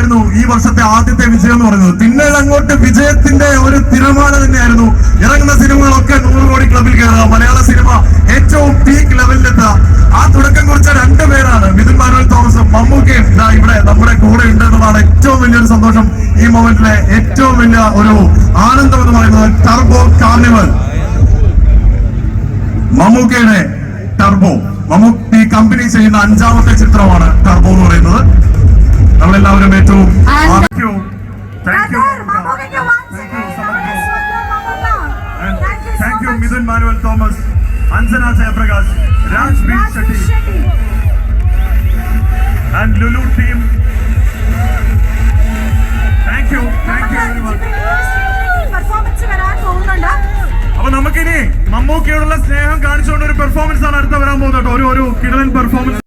തന്നെയായിരുന്നു ഈ വർഷത്തെ ആദ്യത്തെ വിജയം എന്ന് പറയുന്നത്. പിന്നീട് അങ്ങോട്ട് വിജയത്തിന്റെ ഒരു തിരമാല തന്നെയായിരുന്നു. ഇറങ്ങുന്ന സിനിമകളൊക്കെ നൂറ് കോടി ക്ലബിൽ കയറുക. മലയാള സിനിമ ഏറ്റവും പീക്ക് ലെവലിലെത്തുക ആ തുടക്കം കുറിച്ച രണ്ടു പേരാണ്. മിഥുൻ മാനുവൽ തോമസും മമ്മൂക്കയും. ഇതാ ഇവിടെ നമ്മുടെ കൂടെ ഉണ്ട് ഏറ്റവും വലിയൊരു സന്തോഷം. ഈ മൊമെന്റിലെ ഏറ്റവും വലിയ ഒരു ആനന്ദം എന്ന് പറയുന്നത് ടർബോ കാർണിവൽ. മമ്മൂക്കയുടെ ടർബോ. മമ്മൂക്കി കമ്പനി ചെയ്യുന്ന അഞ്ചാമത്തെ ചിത്രമാണ് ടർബോ എന്ന് പറയുന്നത്. Raj Mithun Manuel Thomas Shetty. Jayaprakash Rajbir Shetty. And Lulu team thank you thank performance വരാൻ പോകുന്നുണ്ട്. അപ്പൊ നമുക്കിനി മമ്മൂക്കയോടുള്ള സ്നേഹം കാണിച്ചുകൊണ്ട് ഒരു പെർഫോമൻസ് ആണ് അടുത്ത വരാൻ പോകുന്നത് ഒരു ഒരു കിടലൻ പെർഫോമൻസ്